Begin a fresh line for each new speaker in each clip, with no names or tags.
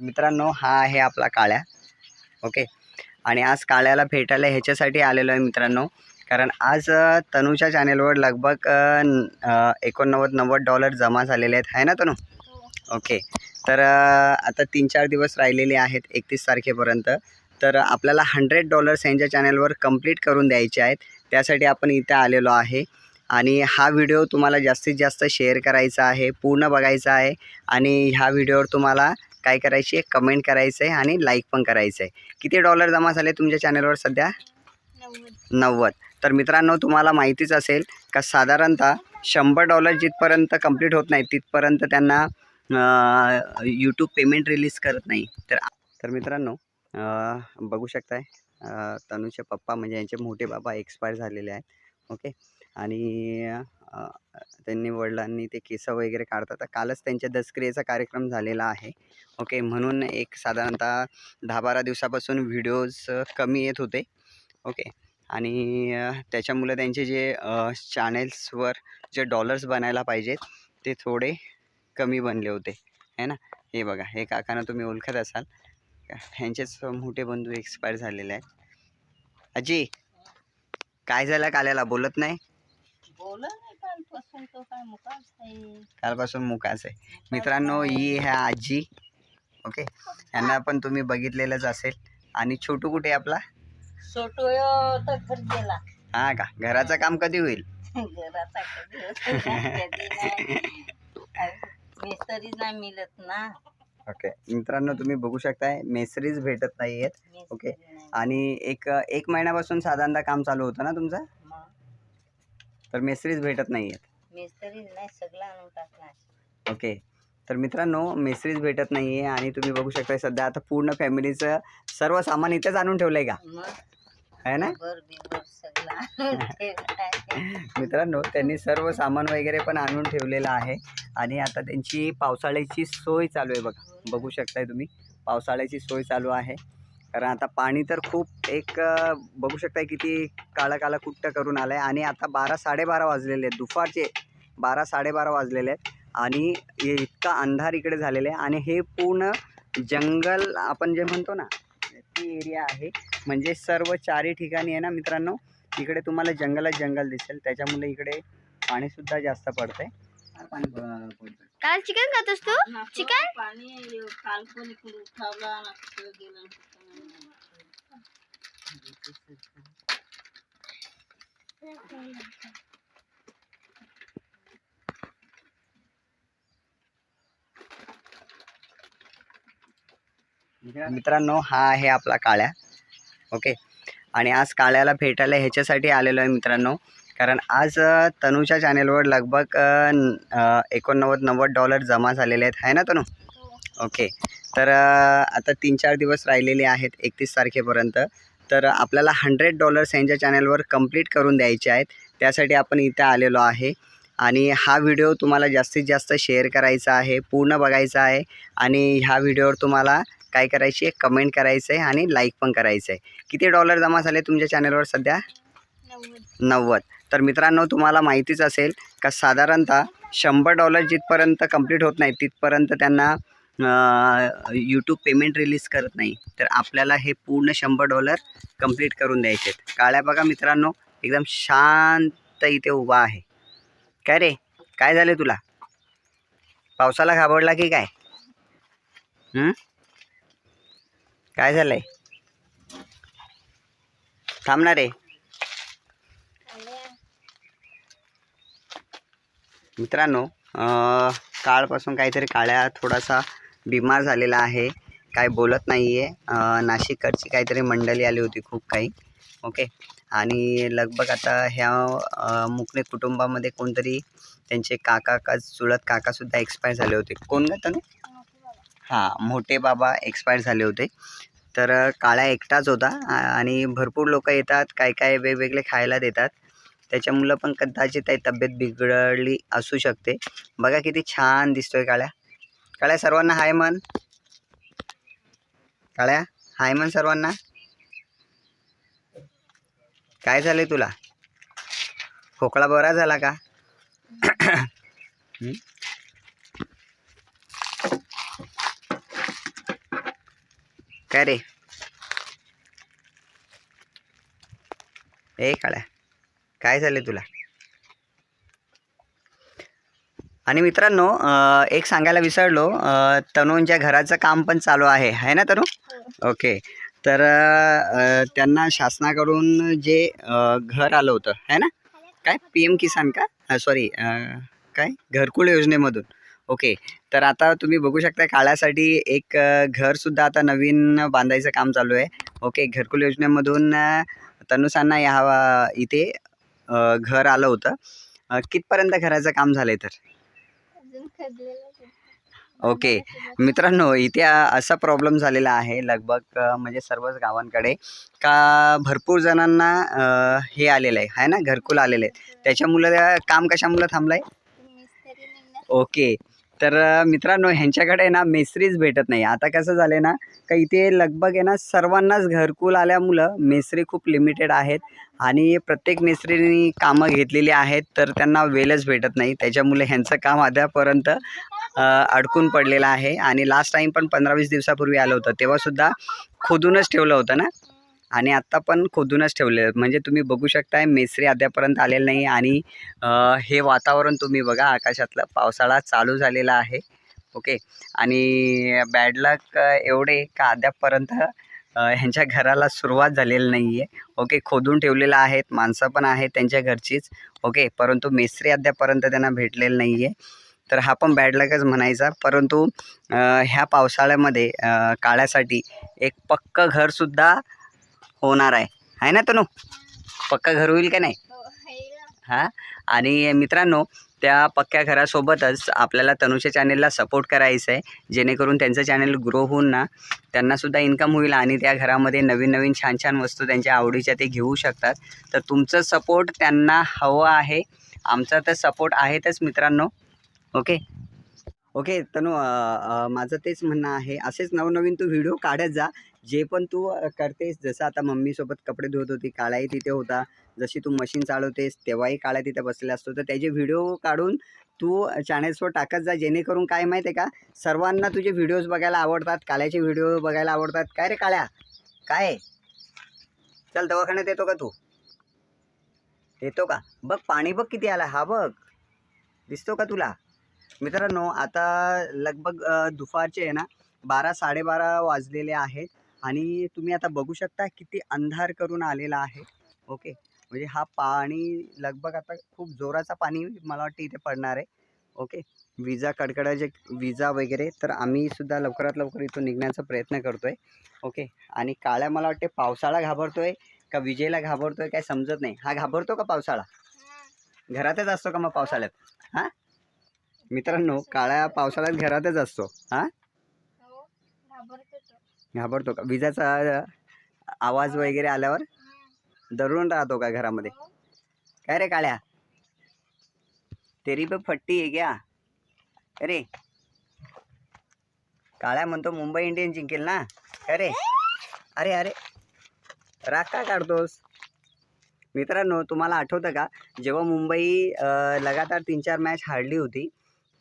मित्रांनो हा आहे आपला काळ्या. ओके? आणि आज काळ्याला भेटायला ह्याच्यासाठी आलेलो आहे मित्रांनो. कारण आज तनूच्या चॅनेलवर लगभग एकोणनव्वद नव्वद डॉलर जमा झालेले आहेत. आहे ना तनू? ओके. तर आता तीन चार दिवस राहिलेले आहेत एकतीस तारखेपर्यंत. तर आपल्याला हंड्रेड डॉलर्स यांच्या चॅनलवर कंप्लीट करून द्यायचे आहेत. त्यासाठी आपण इथे आलेलो आहे. आणि हा व्हिडिओ तुम्हाला जास्तीत जास्त शेअर करायचा आहे पूर्ण बघायचा आहे. आणि ह्या व्हिडिओवर तुम्हाला काय करायची आहे कमेंट करायचं आहे आणि लाईक पण करायचं आहे. किती डॉलर जमा झाले तुमच्या चॅनलवर सध्या? नव्वद. तर मित्रांनो तुम्हाला माहितीच असेल का साधारणतः शंभर डॉलर जिथपर्यंत कंप्लीट होत नाही तिथपर्यंत त्यांना यूट्यूब पेमेंट रिलीज करत नाही. तर तर मित्रांनो बघू शकताय तनूचे पप्पा म्हणजे यांचे मोठे बाबा एक्सपायर झालेले आहेत. ओके आणि त्यांनी वडिलांनी ते केस वगैरे काढतात. तर कालच त्यांच्या दसक्रियेचा कार्यक्रम झालेला आहे. ओके म्हणून एक साधारणतः दहा बारा दिवसापासून व्हिडिओज कमी येत होते. ओके आणि त्याच्यामुळं त्याच्यामुळे त्यांचे जे चॅनेल्सवर जे डॉलर्स बनायला पाहिजेत ते थोडे कमी बनले होते. है ना? हे बघा हे काकांना तुम्ही ओळखत असाल. ह्यांचेच मोठे बंधू एक्सपायर झालेले आहेत. अजी काय झालं काल्याला? बोलत नाही?
बोला कालपासून तो काय मुकाच आहे
कालपासून मुकाच आहे. मित्रांनो ही ह्या आजी. ओके? यांना पण तुम्ही बघितलेलंच असेल. आणि छोटू कुठे आहे आपला?
छोटो तर घर गेला.
हा का? घराचं काम कधी होईल?
घराचा कधी होतो ना, कधी नाही. मिस्त्री नाही मिळत ना.
ओके. मित्रांनो तुम्ही बघू शकताय मेसरीज भेटत नाही आहेत
मिस्त्री
ओके.
नाही.
आणि एक एक महिन्यापासून साधारणतः काम चालू होतं ना तुमचं? तर मेसरीज भेटत नाही आहेत.
मिस्त्री नाही सगळं आणून
ओके. तर मित्रांनो मेसरीज भेटत नाही आहे आणि तुम्ही बघू शकताय सध्या आता पूर्ण फॅमिलीचं सर्व सामान इथेच आणून ठेवलं आहे का?
मग?
आहे ना?
बर बिबर सगळं आणून ठेवलाय.
मित्रांनो त्यांनी सर्व सामान वगैरे पण आणून ठेवलेलं आहे आणि आता त्यांची पावसाळ्याची सोय चालू आहे बघा. बघू शकताय तुम्ही पावसाळ्याची सोय चालू आहे. कारण आता पाणी तर खूप एक बघू शकताय किती काळा काळा कुट्ट करून आलं आहे आणि आता बारा साडेबारा वाजलेले आहेत. दुपारचे बारा साडेबारा वाजलेले आहेत. आणि हे इतका अंधार इकडे झालेला आहे. आणि हे पूर्ण जंगल आपण जे म्हणतो ना ती एरिया आहे. म्हणजे सर्व चारी ठिकाणी आहे ना मित्रांनो इकडे तुम्हाला जंगलच जंगल दिसेल. त्याच्यामुळे इकडे पाणीसुद्धा जास्त पडतंय. पाणी प- पडतंय
काल चिकन खातोस तू? चिकन?
पाणी काल पण इकडे उठावला
मित्रांनो हा आहे आपला काळ्या. ओके? आणि आज काळ्याला भेटायला ह्याच्यासाठी आलेलो आहे मित्रांनो. कारण आज तनूच्या चॅनेलवर लगभग एकोणनव्वद नव्वद डॉलर जमा झालेले आहेत. आहे ना तनू? ओके. तर आता तीन चार दिवस राहिलेले आहेत एकतीस तारखेपर्यंत. तर आपल्याला हंड्रेड डॉलर्स यांच्या चॅनलवर कंप्लीट करून द्यायचे आहेत. त्यासाठी आपण इथे आलेलो आहे. आणि हा व्हिडिओ तुम्हाला जास्तीत जास्त शेअर करायचा आहे पूर्ण बघायचा आहे. आणि ह्या व्हिडिओवर तुम्हाला काय करायची आहे कमेंट करायचं आहे आणि लाईक पण करायचं. आहे किती डॉलर जमा झाले तुमच्या चॅनलवर सध्या? नव्वद. तर मित्रांनो तुम्हाला माहितीच असेल का साधारणतः शंभर डॉलर जिथपर्यंत कंप्लीट होत नाही तिथपर्यंत त्यांना यूट्यूब पेमेंट रिलीज करत नाही तर आपल्याला हे पूर्ण शंभर डॉलर कंप्लीट करून द्यायचे आहेत काळ्या बघा मित्रांनो एकदम शांत इथे उभा आहे. काय रे? काय झालं तुला? पावसाला घाबरला की काय? हं? काय झालंय? थांबणार रे. मित्रांनो काळपासून काहीतरी काळ्या थोडासा बिमार झालेला आहे. काय बोलत नाही आहे नाशिककडची काहीतरी मंडळी आली होती खूप काही. ओके? आणि लगभग आता ह्या मुकणे कुटुंबामध्ये कोणतरी त्यांचे काका का चुलत काकासुद्धा एक्सपायर झाले होते. कोण का तनु? हां मोठे बाबा एक्सपायर झाले होते. तर काळा एकटाच होता. आणि भरपूर लोक येतात. काय काय वेगवेगळे खायला देतात. त्याच्यामुळं पण कदाचित काही तब्येत बिघडली असू शकते. बघा किती छान दिसतोय काळ्या. काळ्या सर्वांना हाय मन काळ्या हाय मन सर्वांना. काय झालंय तुला? खोकळा बरा झाला का? काय रे? ए काळ्या काय झाले तुला? आणि मित्रांनो एक सांगायला विसरलो तनूंच्या घराचं काम पण चालू आहे. आहे ना तनू? ओके. तर त्यांना शासनाकडून जे घर आलं होतं आहे ना? काय? पी एम किसान का? सॉरी काय? घरकुल योजनेमधून. ओके. तर आता तुम्ही बघू शकता काळासाठी एक घरसुद्धा आता नवीन बांधायचं काम चालू आहे. ओके घरकुल योजनेमधून तनुसांना या इथे घर आलं होतं. कितपर्यंत घराचं काम झालं आहे तर? ओके. मित्रांनो इथे असा प्रॉब्लेम झालेला आहे लगभग म्हणजे सर्वच गावांकडे का भरपूर जणांना हे आलेलं आहे ना? घरकुल आलेलं आहे. त्याच्यामुळं काम कशामुळं थांबलं आहे ओके. तर मित्रांनो ह्यांच्याकडे ना मेस्त्रीच भेटत नाही. आता कसं झालं आहे ना का इथे लगभग आहे ना सर्वांनाच घरकुल आल्यामुळं मेसरी खूप लिमिटेड आहेत आणि प्रत्येक मेस्त्रीनी कामं घेतलेली आहेत तर त्यांना वेलच भेटत नाही. त्याच्यामुळे ह्यांचं काम अद्यापर्यंत अडकून पडलेलं आहे. आणि लास्ट टाईम पण पंधरा वीस दिवसापूर्वी आलं होतं. तेव्हासुद्धा खोदूनच ठेवलं होतं ना? आणि आत्ता पण खोदूनच ठेवले म्हणजे तुम्ही बघू शकताय मेस्त्री अद्यापर्यंत आलेलं नाही आणि हे वातावरण तुम्ही बघा आकाशातलं पावसाळा चालू झालेला आहे. ओके? आणि बॅड लक एवढे का अद्यापर्यंत ह्यांच्या घराला सुरुवात झालेली नाही आहे ओके? खोदून ठेवलेलं आहेत माणसं पण आहेत त्यांच्या घरचीच. ओके? परंतु मेस्त्री अद्यापर्यंत त्यांना भेटलेलं नाही आहे तर हा पण बॅड लकच म्हणायचा. परंतु ह्या पावसाळ्यामध्ये काळासाठी काळ्यासाठी एक पक्कं घरसुद्धा होणार आहे. आहे ना तनू? पक्का घर होईल का नाही? हां आणि मित्रांनो त्या पक्क्या घरासोबतच आपल्याला तनुच्या चॅनेलला सपोर्ट करायचं आहे. जेणेकरून त्यांचं चॅनल ग्रो होऊन ना त्यांनासुद्धा इन्कम होईल आणि त्या घरामध्ये नवीन नवीन छान छान वस्तू त्यांच्या आवडीच्या ते घेऊ शकतात. तर तुमचं सपोर्ट त्यांना हवं आहे. आमचा तर सपोर्ट आहेतच मित्रांनो. ओके ओके तनु माझं तेच म्हणणं आहे. असेच नवनवीन तू व्हिडिओ काढत जा. जे पण तू करतेस जसं आता मम्मीसोबत कपडे धुवत होती काळाही तिथे होता. जशी तू मशीन चालवतेस तेव्हाही काळा तिथे बसलेला असतो. तर त्याचे व्हिडिओ काढून तू चॅनल्सवर टाकत जा. जेणेकरून काय माहिती आहे का सर्वांना तुझे व्हिडिओज बघायला आवडतात काळ्याचे व्हिडिओ बघायला आवडतात. काय रे काळ्या? काय आहे? चल दवाखान्यात येतो का तू? येतो का? बघ पाणी बघ किती आला. हा बघ. दिसतो का तुला? मित्रांनो आता लगभग दुपारचे आहे ना बारा साडेबारा वाजलेले आहेत आणि तुम्ही आता बघू शकता किती अंधार करून आलेला आहे. ओके? म्हणजे हा पाणी लगभग आता खूप जोराचा पाणी मला वाटतं इथे पडणार आहे. ओके? विजा कडकडाचे विजा वगैरे तर आम्ही सुद्धा लवकरात लवकर इथून निघण्याचा प्रयत्न करतो आहे ओके? आणि काळ्या मला वाटते पावसाळा घाबरतो आहे का विजेला घाबरतो आहे काय समजत नाही. हा घाबरतो का पावसाळा? घरातच असतो का मग पावसाळ्यात? हां? मित्रांनो काळ्या पावसाळ्यात घरातच असतो. हां? घाबरतो का? विजाचा आवाज वगैरे आल्यावर दरून राहतो का घरामध्ये? काय रे काळ्या? तेरी पे फट्टी आहे क्या? अरे. काळ्या म्हणतो मुंबई इंडियन जिंकेल ना? काय रे अरे अरे. राग का काढतोस? मित्रांनो तुम्हाला आठवतं का? जेव्हा मुंबई लगातार तीन चार मॅच हारली होती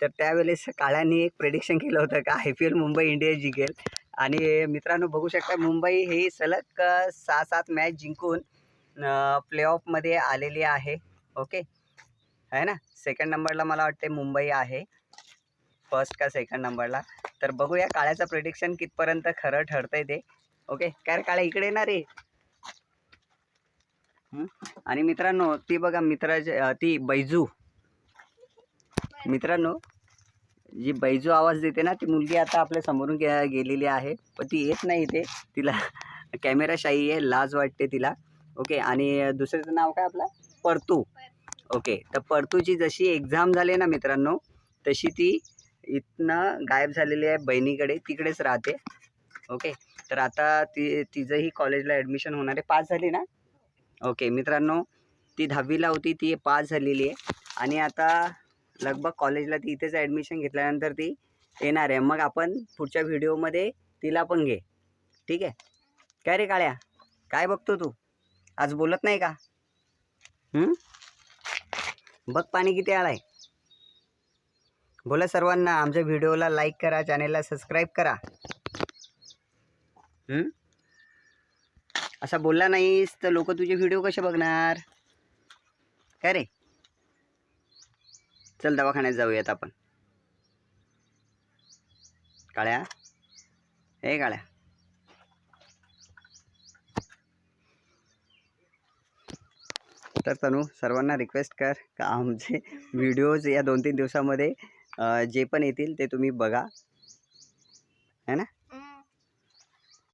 तर त्यावेळेस काळ्यांनी एक प्रेडिक्शन केलं होतं का I P L Mumbai India जिंकेल. आणि मित्रांनो बघू शकता मुंबई ही सलग सहा सात मॅच जिंकून प्ले ऑफमध्ये आलेली आहे. ओके आहे ना? सेकंड नंबरला मला वाटते मुंबई आहे. फर्स्ट का सेकंड नंबरला तर बघूया काळ्याचं प्रेडिक्शन कितपर्यंत खरं ठरतंय ते. ओके काय रे काळ्या इकडे येणार रे आणि मित्रांनो ती बघा मित्राची ती बैजू. मित्रांनो जी बैजू आवाज देते ना ती मुलगी आता आपल्या समोरून गे गेलेली आहे पण ती येत नाही इथे. तिला कॅमेरा शाही आहे लाज वाटते तिला. ओके आणि दुसऱ्याचं नाव काय आपलं? परतू. ओके तर परतूची जशी एक्झाम झाली ना मित्रांनो तशी ती इथनं गायब झालेली आहे बहिणीकडे तिकडेच राहते. ओके तर आता ती तिचंही कॉलेजला ॲडमिशन होणार आहे पास झाली ना? ओके मित्रांनो ती दहावीला होती ती पास झालेली आहे. आणि आता लगभग कॉलेजला ती इथेच ॲडमिशन घेतल्यानंतर ती येणार आहे. मग आपण पुढच्या व्हिडिओमध्ये तिला पण घे. ठीक आहे? काय रे काळ्या? काय बघतो तू? आज बोलत नाही का? बघ पाणी किती आलं आहे बोला सर्वांना आमच्या व्हिडिओला लाईक करा चॅनेलला सबस्क्राईब करा. असा बोलला नाहीस तर लोक तुझे व्हिडिओ कसे बघणार? काय रे? चल दवाखान्यात जाऊयात आपण. काळ्या? हे काळ्या. तर तनू सर्वांना रिक्वेस्ट कर का आमचे व्हिडिओज या दोन तीन दिवसामध्ये जे पण येतील ते तुम्ही बघा. है ना?